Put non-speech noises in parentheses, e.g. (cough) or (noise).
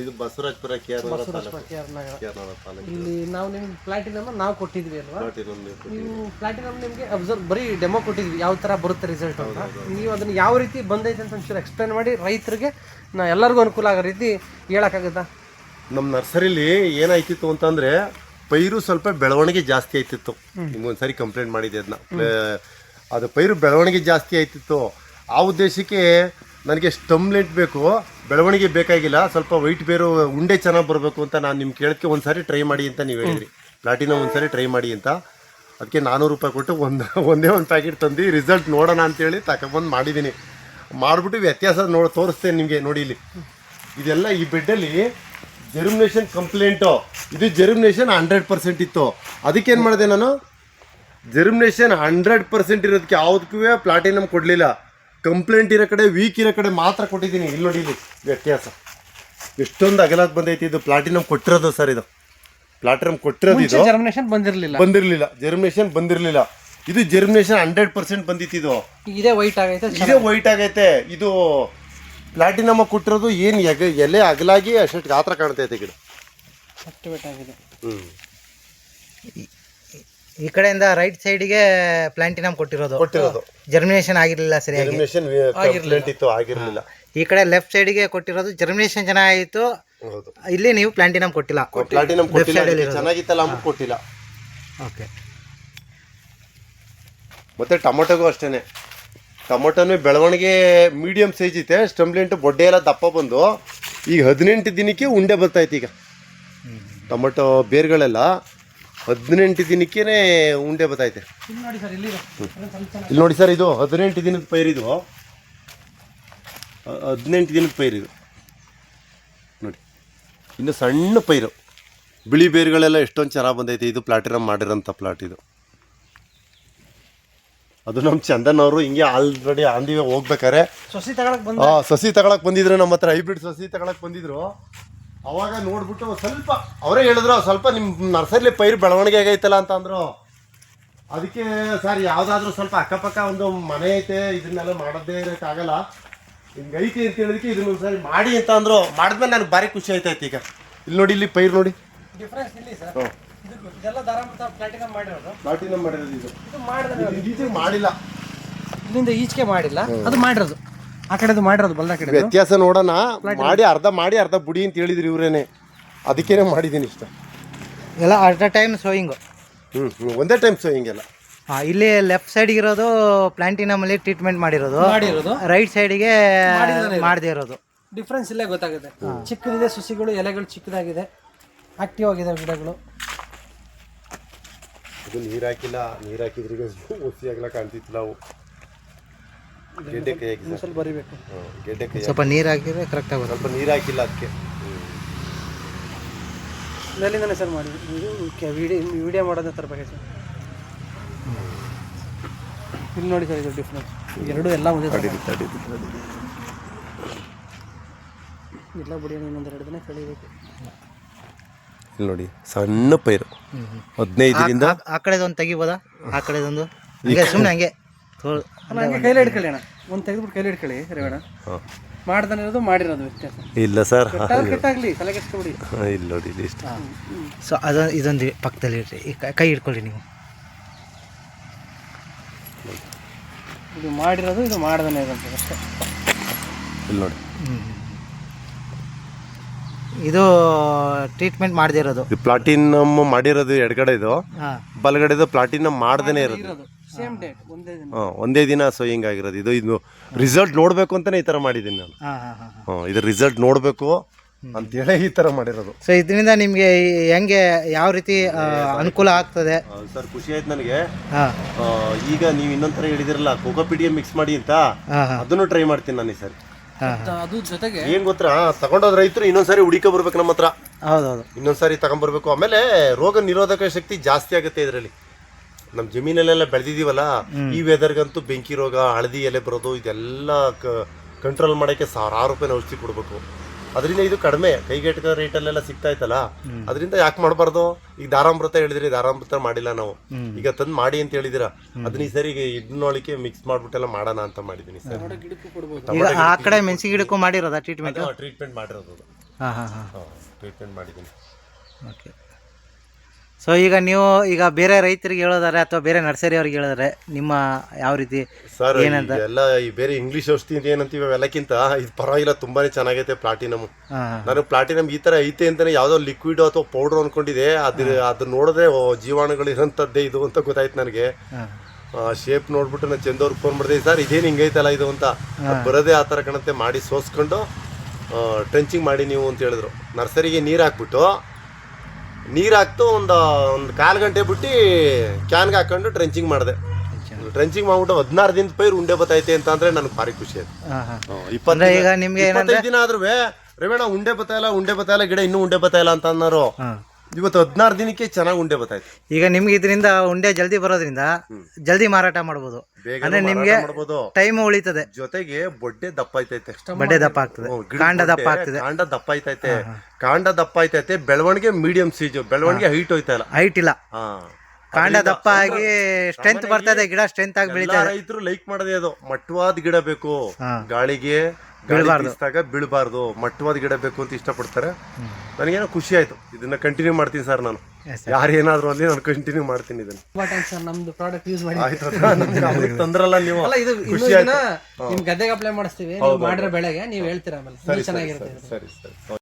ಇದು ಬಸವರಾಜಪುರ ಇಲ್ಲಿ ನಾವು ನಿಮ್ಗೆ ಪ್ಲಾಟಿನಮ್ ನಾವು ಕೊಟ್ಟಿದ್ವಿ ಅಲ್ವಾ? ನೀವು ಪ್ಲಾಟಿನಮ್ ನಿಮಗೆ ಅಬ್ಸರ್ವ್ ಬರೀ ಡೆಮೋ ಕೊಟ್ಟಿದ್ವಿ. ಯಾವ ತರ ಬರುತ್ತೆ ರಿಸಲ್ಟ್ ಅಂತ. ನೀವು ಅದನ್ನ ಯಾವ ರೀತಿ ಬಂದೈತೆ ಅಂತ ಒಂಚೂರು ಎಕ್ಸ್ಪ್ಲೈನ್ ಮಾಡಿ ರೈತರಿಗೆ ನಾ ಎಲ್ಲರಿಗೂ ಅನುಕೂಲ ಆಗೋ ರೀತಿ ಹೇಳೋಕ್ಕಾಗುತ್ತಾ? ನಮ್ಮ ನರ್ಸರಿಲಿ ಏನಾಯ್ತಿತ್ತು ಅಂತಂದ್ರೆ ಪೈರು ಸ್ವಲ್ಪ ಬೆಳವಣಿಗೆ ಜಾಸ್ತಿ ಆಯ್ತಿತ್ತು. ನಿಮ್ಗೊಂದ್ಸರಿ ಕಂಪ್ಲೇಂಟ್ ಮಾಡಿದೆ ಅದನ್ನ ಅದು ಪೈರು ಬೆಳವಣಿಗೆ ಜಾಸ್ತಿ ಆಯ್ತಿತ್ತು. ಆ ಉದ್ದೇಶಕ್ಕೆ ನನಗೆ ಸ್ಟಮ್ಲೆಂಟ್ ಬೇಕು, ಬೆಳವಣಿಗೆ ಬೇಕಾಗಿಲ್ಲ, ಸ್ವಲ್ಪ ವೈಟ್ ಬೇರು, ಉಂಡೆ ಚೆನ್ನಾಗಿ ಬರಬೇಕು ಅಂತ ನಾನು ನಿಮ್ಗೆ ಒಂದು ಸಾರಿ ಟ್ರೈ ಮಾಡಿ ಅಂತ ನೀವು ಹೇಳಿದ್ರಿ. ಒಂದು ಸಾರಿ ಟ್ರೈ ಮಾಡಿ ಅಂತ. ಅದಕ್ಕೆ ನಾನ್ನೂರು ರೂಪಾಯಿ ಕೊಟ್ಟು ಒಂದು ಒಂದೇ ಒಂದು ಪ್ಯಾಕೆಟ್ ತಂದು ರಿಸಲ್ಟ್ ನೋಡೋಣ ಅಂತೇಳಿ ತಗೊಂಬಂದು ಮಾಡಿದ್ದೀನಿ ಮಾಡಿಬಿಟ್ಟು ವ್ಯತ್ಯಾಸ ನೋಡಿ ತೋರಿಸ್ತೇನೆ ನಿಮಗೆ ನೋಡಿ ಇಲ್ಲಿ. ಇದೆಲ್ಲ ಈ ಬೆಡ್ಡಲ್ಲಿ ಜೆರ್ಮಿನೇಷನ್ ಕಂಪ್ಲೇಂಟು ಇದು ಜೆರ್ಮಿನೇಷನ್ ಹಂಡ್ರೆಡ್ ಪರ್ಸೆಂಟ್ ಇತ್ತು. ಅದಕ್ಕೇನು ಮಾಡಿದೆ ನಾನು? ಜೆರ್ಮಿನೇಷನ್ ಹಂಡ್ರೆಡ್ ಪರ್ಸೆಂಟ್ ಇರೋದಕ್ಕೆ ಯಾವುದಕ್ಕೂ ಪ್ಲಾಟಿನಮ್ ಕೊಡಲಿಲ್ಲ. ಕಂಪ್ಲೇಂಟ್ ಇರೋ ಕಡೆ ವೀಕ್ ಇರೋ ಕಡೆ ಮಾತ್ರ ಕೊಟ್ಟಿದ್ದೀನಿ. ಇಲ್ಲಿ ನೋಡಿ ಇಲ್ಲಿ ವ್ಯತ್ಯಾಸ. ಎಷ್ಟೊಂದು ಅಗಲಾಗಿ ಬಂದೈತಿ ಇದು. ಪ್ಲಾಟಿನಮ್ ಕೊಟ್ಟಿರೋದು ಸರ್ ಇದು. ಪ್ಲಾಟಿನಮ್ ಕೊಟ್ಟಿರೋದು ಇದು. ಜರ್ಮಿನೇಷನ್ ಬಂದಿರಲಿಲ್ಲ. ಬಂದಿರಲಿಲ್ಲ. ಜರ್ಮಿನೇಷನ್ ಬಂದಿರಲಿಲ್ಲ. ಇದು ಜರ್ಮಿನೇಷನ್ ಹಂಡ್ರೆಡ್ ಪರ್ಸೆಂಟ್ ಬಂದಿತ್ತು ಇದು. ಇದೇ ವೈಟ್ ಆಗೈತೆ ಇದೇ ವೈಟ್ ಆಗೈತೆ. ಇದು ಪ್ಲಾಟಿನಮ್ ಕೊಟ್ಟಿರೋದು ಏನು ಎಗ ಎಲೆ ಅಗಲಾಗಿ ಅಷ್ಟು ಗಾತ್ರ ಕಾಣ್ತೈತೆ ಗಿಡ. ಹ್ಞೂ ಆಗಿದೆ. ಈ ಕಡೆಯಿಂದ ರೈಟ್ ಸೈಡ್ಗೆ ಪ್ಲಾಂಟಿನಮ್ ಕೊಟ್ಟಿರೋದು. ಕೊಟ್ಟಿರೋದು. ಜರ್ಮಿನೇಷನ್ ಆಗಿರಲಿಲ್ಲ ಸರಿಯಾಗಿ. ಜರ್ಮಿನೇಷನ್ ಕಂಪ್ಲೇಂಟ್ ಇತ್ತು ಆಗಿರಲಿಲ್ಲ. ಈ ಕಡೆ ಲೆಫ್ಟ್ ಸೈಡ್ಗೆ ಕೊಟ್ಟಿರೋದು ಜರ್ಮಿನೇಷನ್ ಚೆನ್ನಾಗಿತ್ತು ಹೌದು. ಇಲ್ಲಿ ನೀವು ಪ್ಲಾಂಟಿನಮ್ ಕೊಟ್ಟಿಲ್ಲ. ಪ್ಲಾಟಿನಮ್ ಕೊಟ್ಟಿಲ್ಲ. ಚೆನ್ನಾಗಿತ್ತಲ್ಲ ಅಮ್ಮ ಕೊಟ್ಟಿಲ್ಲ. ಓಕೆ ಮತ್ತೆ ಟೊಮೊಟೊಗೂ ಅಷ್ಟೇನೆ. ಟೊಮೊಟೊನು ಬೆಳವಣಿಗೆ ಮೀಡಿಯಂ ಸೈಜ್ ಐತೆ. ಸ್ಟಂಬ್ಲೆಂಟ್ ಬೊಡ್ಡೆ ಎಲ್ಲ ದಪ್ಪ ಬಂದು ಈಗ ಹದಿನೆಂಟು ದಿನಕ್ಕೆ ಉಂಡೆ ಬರ್ತೈತೆ ಈಗ. ಟೊಮೊಟೊ ಬೇರ್ಗಳೆಲ್ಲ. ಹದಿನೆಂಟು ದಿನಕ್ಕೇನೆ ಉಂಡೆ ಬರ್ತೈತೆ ಇಲ್ಲಿ ನೋಡಿ ಸರ್ ಇದು ಹದಿನೆಂಟು ದಿನದ ಪೈರಿದು ಹದಿನೆಂಟು ದಿನದ ಪೈರಿದು ನೋಡಿ. ಇನ್ನು ಸಣ್ಣ ಪೈರು. ಬಿಳಿ ಬೇರುಗಳೆಲ್ಲ ಎಷ್ಟೊಂದು ಚೆನ್ನಾಗಿ ಬಂದೈತೆ. ಇದು ಪ್ಲಾಟಿನಮ್ ಮಾಡಿರೋಂಥ ಪ್ಲಾಟ್ ಇದು. ಅದು ನಮ್ಮ ಚಂದನ್ ಅವರು ಹಿಂಗೆ ಆಲ್ರೆಡಿ ಆಂದಿವೆ ಹೋಗ್ಬೇಕಾರೆ ಸಸಿ ತಗೊಳಕ್ ಬಂದಿದ್ರು. ನಮ್ಮ ಹತ್ರ ಹೈಬ್ರಿಡ್ ಸಸಿ ತಗೊಳಕ್ ಬಂದಿದ್ರು. ಅವಾಗ ನೋಡ್ಬಿಟ್ಟು ಸ್ವಲ್ಪ ಅವರೇ ಹೇಳಿದ್ರು ಸ್ವಲ್ಪ ನಿಮ್ಮ ನರ್ಸರಿಲಿ ಪೈರು ಬೆಳವಣಿಗೆ ಆಗೈತಲ್ಲ ಅಂತ ಅಂದ್ರು. ಅದಕ್ಕೆ ಸರ್ ಯಾವುದಾದ್ರೂ ಸ್ವಲ್ಪ ಅಕ್ಕಪಕ್ಕ ಒಂದು ಮನೆ ಐತೆ ಇದನ್ನೆಲ್ಲ ಮಾಡೋದೇ ಇರೋಕ್ಕಾಗಲ್ಲ. ಹಿಂಗೆ ಐತಿ ಅಂತ ಹೇಳಿದಕ್ಕೆ ಇದನ್ನ ಸರಿ ಮಾಡಿ ಅಂತ ಅಂದ್ರು. ಮಾಡಿದ್ಮೇಲೆ ನನಗೆ ಭಾರಿ ಖುಷಿ ಆಯ್ತಾಯ್ತು ಈಗ. ಇಲ್ಲಿ ನೋಡಿ ಇಲ್ಲಿ ಪೈರು ನೋಡಿ. ಡಿಫ್ರೆನ್ಸ್ ಇಲ್ಲಿ ಸರ್. ಹ್ಞೂ ಇದೆಲ್ಲ ಪ್ಲಾಟಿನಮ್ ಮಾಡಿರೋದು. ಪ್ಲಾಟಿನಮ್ ಮಾಡಿರೋದು ಇದು. ಇದು ಮಾಡಿಲ್ಲ. ಇಲ್ಲಿಂದ ಈಚೆಗೆ ಮಾಡಿಲ್ಲ. ಅದು ಮಾಡಿರೋದು. ಆ ಕಡೆದು ಮಾಡಿರೋದು ಬಲ್ದ ಕಡೆ ವ್ಯತ್ಯಾಸ ನೋಡೋಣ. ಮಾಡಿ ಅರ್ಧ ಮಾಡಿ ಅರ್ಧ ಬುಡಿ ಅಂತ ಹೇಳಿದ್ರು ಇವರೇನೆ. ಅದಕ್ಕೇನೆ ಮಾಡಿದ್ದೀನಿ ಇಷ್ಟ. ಎಲ್ಲ ಅಟ್ ಅ ಟೈಮ್ ಸೋಯಿಂಗು ಹ್ಞೂ ಹ್ಞೂ ಒಂದೇ ಟೈಮ್ ಸೋಯಿಂಗೆಲ್ಲ ಹಾಂ ಇಲ್ಲಿ ಲೆಫ್ಟ್ ಸೈಡ್ ಇರೋದು ಪ್ಲಾಂಟಿನಮ್ ಅಲ್ಲಿ ಟ್ರೀಟ್ಮೆಂಟ್ ಮಾಡಿರೋದು. ಮಾಡಿರೋದು ರೈಟ್ ಸೈಡ್ಗೆ ಮಾಡದೇ ಇರೋದು. ಡಿಫ್ರೆನ್ಸ್ ಇಲ್ಲೇ ಗೊತ್ತಾಗುತ್ತೆ. ಚಿಕ್ಕದಿದೆ ಸುಸಿಗಳು ಎಲೆಗಳು ಚಿಕ್ಕದಾಗಿದೆ. ಆಕ್ಟಿವ್ ಆಗಿದೆ ಗಿಡಗಳು. ಇದು ನೀರು ಹಾಕಿಲ್ಲ ನೀರು ಹಾಕಿದ್ರಿಗೆ (laughs) ಹುಸಿ ಆಗಲ್ಲ ಕಾಣ್ತಿತ್ತು ನಾವು. ಗೆಡ್ಡೆ ಕೈ ಹಾಕಿ ಸರ್. ಸ್ವಲ್ಪ ಬರಿಬೇಕು. ಗೆಡ್ಡೆ ಕೈ ಸ್ವಲ್ಪ ನೀರು ಹಾಕಿದ್ರೆ ಕರೆಕ್ಟ್ ಆಗುತ್ತೆ. ಸ್ವಲ್ಪ ನೀರು ಹಾಕಿಲ್ಲ ಅದಕ್ಕೆ. ಮೇಲಿಂದನೇ ಸರ್ ಮಾಡಿ. ಇದು ವಿಡಿಯೋ ವಿಡಿಯೋ ಮಾಡೋದೇ ತರಬೇಕು ಸರ್. ಇಲ್ಲಿ ನೋಡಿ ಸರ್ ಇದು ಡಿಫ್ರೆನ್ಸ್ ಎರಡು ಎಲ್ಲ ಒಂದೇ. ಎಲ್ಲ ಬಿಡಿ ಇನ್ನೊಂದು ಎರಡು ದಿನ ಕಳಿಬೇಕು. ಇಲ್ಲಿ ನೋಡಿ ಸಣ್ಣ ಪೈರು. ಹದಿನೈದರಿಂದ ಆ- ಆ ಕಡೆದೊಂದು ತೆಗಿಬೋದಾ? ಆ ಕಡೆದೊಂದು? ಈಗ ಸುಮ್ಮನೆ ಹಂಗೆ. ತೋಳ್- ಅಲ್ಲ ಹಂಗೆ ಕೈಲಿ ಹಿಡ್ಕೊಳ್ಳಿ ಅಣ್ಣ. ಒಂದು ತೆಗೆದ್ಬಿಟ್ಟು ಕೈಲಿ ಹಿಡ್ಕೊಳ್ಳಿ ರೇವಣ ಹಾಂ ಮಾಡ್ದಾನೆ ಇರೋದು ಮಾಡಿರೋದು ವ್ಯತ್ಯಾಸ. ಇಲ್ಲ ಸರ್ ಇಲ್ಲ. ಕೆಟ್ಟಾಗ್ಲಿ ತಲೆ ಕೆಡ್ಸ್ಕೊಬಿಡಿ. ಇಲ್ಲಿ ನೋಡಿ ಇಲ್ಲಿ ಇಷ್ಟ. ಸೊ ಅದ ಇದೊಂದು ಪಕ್ಕದಲ್ಲಿ ಇಡ್ರಿ ಈ ಕೈ- ಕೈ ಹಿಡ್ಕೊಳ್ಳಿ ನೀವು. ಇದು ಮಾಡಿರೋದು ಇದು ಮಾಡ್ದಾನೆ ಇರೋದು ಅಷ್ಟೇ. ಇಲ್ಲಿ ನೋಡಿ. ಇದು ಟ್ರೀಟ್ಮೆಂಟ್ ಮಾಡದೇ ಇರೋದು. ಇದು ಪ್ಲಾಟಿನಮ್ ಮಾಡಿರೋದು ಎಡಗಡೆ ಇದು. ಹಾಂ. ಬಲಗಡೆದು ಪ್ಲಾಟಿನಮ್ ಮಾಡ್ದೇನೆ ಇರೋದು. ಸೇಮ್ ಡೇಟ್ ಒಂದೇ ದಿನ. ಹಾಂ ಒಂದೇ ದಿನ ಸೋಯಿಂಗ್ ಆಗಿರೋದು ಇದು ಇದು ರಿಸಲ್ಟ್ ನೋಡಬೇಕು ಅಂತಾನೆ ಈ ತರ ಮಾಡಿದ್ದೀನಿ ನಾನು. ಹಾಂ ಹಾಂ ಹಾಂ ಹಾಂ. ಇದು ರಿಸಲ್ಟ್ ನೋಡಬೇಕು ಅಂತೇಳಿ ಈ ತರ ಮಾಡಿರೋದು. ಸೊ ಇದರಿಂದ ನಿಮಗೆ ಹೆಂಗೆ ಯಾವ ರೀತಿ ಆ, ಅನುಕೂಲ ಆಗ್ತದೆ? ಸರ್ ಖುಷಿ ಆಯ್ತು ನನಗೆ. ಹಾಂ. ಆ, ಈಗ ನೀವು ಇನ್ನೊಂದ್ ಥರ ಹೇಳಿದಿರಲ್ಲ ಕೋಕೋಪಿಡಿಗೆ ಮಿಕ್ಸ್ ಮಾಡಿ ಅಂತ? ಹಾಂ ಹಾಂ. ಅದನ್ನು ಟ್ರೈ ಮಾಡ್ತೀನಿ ನಾನು ಈ ಸರಿ. ಹಾಂ ಅದು ಜೊತೆಗೆ ಏನ್ ಗೊತ್ತಾ? ತಗೊಂಡೋದ್ ರೈತರು ಇನ್ನೊಂದ್ಸರಿ ಹುಡಿಕೊ ಬರ್ಬೇಕು ನಮ್ಮ ಹತ್ರ. ಹೌದೌದು. ಇನ್ನೊಂದ್ಸರಿ ತಗೊಂಡ್ಬರ್ಬೇಕು ಆಮೇಲೆ ರೋಗ ನಿರೋಧಕ ಶಕ್ತಿ ಜಾಸ್ತಿ ಆಗುತ್ತೆ ಇದರಲ್ಲಿ. ನಮ್ಮ ಜಮೀನಲ್ಲೆಲ್ಲ ಬೆಳೆದಿದ್ದೀವಲ್ಲ ಈ ವೆದರ್ಗಂತೂ ಬೆಂಕಿ ರೋಗ ಹಳದಿ ಎಲೆ ಬರೋದು ಇದೆಲ್ಲ ಕಂಟ್ರೋಲ್ ಮಾಡೋಕ್ಕೆ ಸಾವಿರಾರು ರೂಪಾಯಿ ಔಷಧಿ ಕೊಡಬೇಕು. ಅದರಿಂದ ಇದು ಕಡಿಮೆ. ಕೈಗೆಟಕ ರೇಟಲ್ಲೆಲ್ಲ ಸಿಗ್ತಾ ಇತ್ತಲ್ಲ? ಅದರಿಂದ ಯಾಕೆ ಮಾಡಬಾರ್ದು? ಈಗ ದಾರಾಮೃತ ಹೇಳಿದ್ರಿ ದಾರಾಮೃತ ಮಾಡಿಲ್ಲ ನಾವು. ಈಗ ತಂದು ಮಾಡಿ ಅಂತ ಹೇಳಿದಿರ? ಅದನ್ನ ಈ ಸರಿ ಇದ್ನೊಳಿಕೆ ಮಿಕ್ಸ್ ಮಾಡ್ಬಿಟ್ಟೆಲ್ಲ ಮಾಡೋಣ ಅಂತ ಮಾಡಿದೀನಿ ಸರ್. ಆ ಕಡೆ ಮೆಣಸಿನ ಗಿಡಕ್ಕೂ ಮಾಡಿರೋದ ಟ್ರೀಟ್ಮೆಂಟ್ ಟ್ರೀಟ್ಮೆಂಟ್ ಮಾಡಿರೋದು. ಟ್ರೀಟ್ಮೆಂಟ್ ಮಾಡಿದ್ದೀನಿ. ಓಕೆ ಸೊ ಈಗ ನೀವು ಈಗ ಬೇರೆ ರೈತರಿಗೆ ಹೇಳೋದಾರೆ ಅಥವಾ ಬೇರೆ ನರ್ಸರಿ ಅವ್ರಿಗೆ ಹೇಳಿದ್ರೆ ನಿಮ್ಮ ಯಾವ ರೀತಿ ಸರ್ ಎಲ್ಲ ಈ ಬೇರೆ ಇಂಗ್ಲಿಷ್ ಔಷಧಿ ಅಂತ ಏನಂತೀವಿ ಅವೆಲ್ಲಕ್ಕಿಂತ ಇದು ಪರವಾಗಿಲ್ಲ ತುಂಬಾನೇ ಚೆನ್ನಾಗೈತೆ ಪ್ಲಾಟಿನಮ್ ನಾನು ಪ್ಲಾಟಿನಮ್ ಈ ತರ ಐತೆ ಅಂತಾನೆ ಯಾವ್ದೋ ಲಿಕ್ವಿಡ್ ಅಥವಾ ಪೌಡರ್ ಅನ್ಕೊಂಡಿದೆ. ಅದ್ರ ಅದ್ ನೋಡಿದ್ರೆ ಜೀವಾಣುಗಳು ಇರೋಂಥದ್ದೇ ಇದು ಅಂತ ಗೊತ್ತಾಯ್ತು ನನಗೆ. ಶೇಪ್ ನೋಡ್ಬಿಟ್ಟು ನಾನು ಚಂದವ್ರಿಗೆ ಫೋನ್ ಮಾಡಿದೆ. ಸರ್ ಇದೇನು ಹಿಂಗೈತಲ್ಲ ಇದು ಅಂತ. ಬರೋದೇ ಆ ಥರ ಕಣತೆ ಮಾಡಿ ಸೋಸ್ಕೊಂಡು ಟ್ರೆಂಚಿಂಗ್ ಮಾಡಿ ನೀವು ಅಂತ ಹೇಳಿದ್ರು. ನರ್ಸರಿಗೆ ನೀರು ಹಾಕ್ಬಿಟ್ಟು ನೀರು ಹಾಕ್ತು ಒಂದು ಒಂದು ಕಾಲು ಗಂಟೆ ಬಿಟ್ಟು ಕ್ಯಾನ್ಗೆ ಹಾಕೊಂಡು ಟ್ರೆಂಚಿಂಗ್ ಮಾಡಿದೆ. ಟ್ರೆಂಚಿಂಗ್ ಮಾಡ್ಬಿಟ್ಟು ಹದಿನಾರು ದಿನದ ಪೈರು ಉಂಡೆ ಬತ್ತೈತೆ ಅಂತ ಅಂದ್ರೆ ನನಗೆ ಭಾರಿ ಖುಷಿ ಆಯ್ತು. ಇಪ್ಪತ್ತೈದು ಈಗ ನಿಮ್ಗೆ ಇಪ್ಪತ್ತೈದು ದಿನ ಆದ್ರೂ ರೇವಣ್ಣ ಉಂಡೆ ಬತ್ತಾಯಿಲ್ಲ ಉಂಡೆ ಬತ್ತಾಯಿಲ್ಲ ಗಿಡ ಇನ್ನೂ ಉಂಡೆ ಬತ್ತಾಯಿಲ್ಲ ಅಂತ ಅನ್ನೋರು. ಇವತ್ತು ಹದಿನಾರು ದಿನಕ್ಕೆ ಚೆನ್ನಾಗಿ ಉಂಡೆ ಬತ್ತಾಯ್ತು. ಈಗ ನಿಮ್ಗೆ ಇದರಿಂದ ಉಂಡೆ ಜಲ್ದಿ ಬರೋದ್ರಿಂದ ಜಲ್ದಿ ಮಾರಾಟ ಮಾಡ್ಬೋದು. ಬೇಗ ಅಂದ್ರೆ ನಿಮ್ಗೆ ಮಾಡ್ಬೋದು. ಟೈಮ್ ಉಳಿತದೆ. ಜೊತೆಗೆ ಬೊಡ್ಡೆ ದಪ್ಪ ಐತೈತೆ ಬಡ್ಡೆ ದಪ್ಪ ಆಗ್ತದೆ. ಹ್ಮ್, ಕಾಂಡ ದಪ್ಪ ಬೊಡ್ಡೆ, ಆಗ್ತದೆ. ಕಾಂಡ ದಪ್ಪ ಐತೈತೆ ಕಾಂಡ ದಪ್ಪ ಐತೈತೆ ಬೆಳವಣಿಗೆ ಮೀಡಿಯಂ ಸೀಜು ಬೆಳವಣಿಗೆ ಹೈಟ್ ಹೋಯ್ತಾ ಇಲ್ಲ ಹೈಟ್ ಇಲ್ಲ. ಹಾ. ಕಾಂಡ ದಪ್ಪ ಆಗಿ ಸ್ಟ್ರೆಂತ್ ಬರ್ತದೆ ಗಿಡ ಸ್ಟ್ರೆಂತ್ ಆಗಿ ಎಲ್ಲ ಬೆಳಿತದೆ ರೈತರು ಲೈಕ್ ಮಾಡದೆ ಅದು. ಮಟ್ಟವಾದ ಗಿಡ ಬೇಕು. ಹಾ. ಗಾಳಿಗೆ ಬೀಳಬಾರ್ದು. ಬೀಳಬಾರ್ದು ಮಟ್ಟವಾದ ಗಿಡ ಬೇಕು ಅಂತ ಇಷ್ಟಪಡ್ತಾರೆ. ನನಗೇನೋ ಖುಷಿ ಆಯ್ತು. ಇದನ್ನ ಕಂಟಿನ್ಯೂ ಮಾಡ್ತೀನಿ ಸರ್ ನಾನು. ಯಾರು ಏನಾದರೂ ಅಲ್ಲಿ ನಾನು ಕಂಟಿನ್ಯೂ ಮಾಡ್ತೀನಿ ಇದನ್ನ. ಸರ್ ನಮ್ದು ಪ್ರಾಡಕ್ಟ್ ಯೂಸ್ ಮಾಡಿ? ಆಯ್ತು ತಂದ್ರಲ್ಲ (laughs) ನೀವು. ಅಲ್ಲ ಇದು ಖುಷಿ ಆಯ್ತು. ನಿಮ್ ಗದ್ದೆಗೆ ಅಪ್ಲೈ ಮಾಡಿಸ್ತೀವಿ. ನೀವು ಮಾಡಿರೋ ಬೆಳೆಗೆ ನೀವು ಹೇಳ್ತೀರಾ ಆಮೇಲೆ. ಸರಿ ಚೆನ್ನಾಗಿರುತ್ತೆ. ಸರಿ ಸರಿ.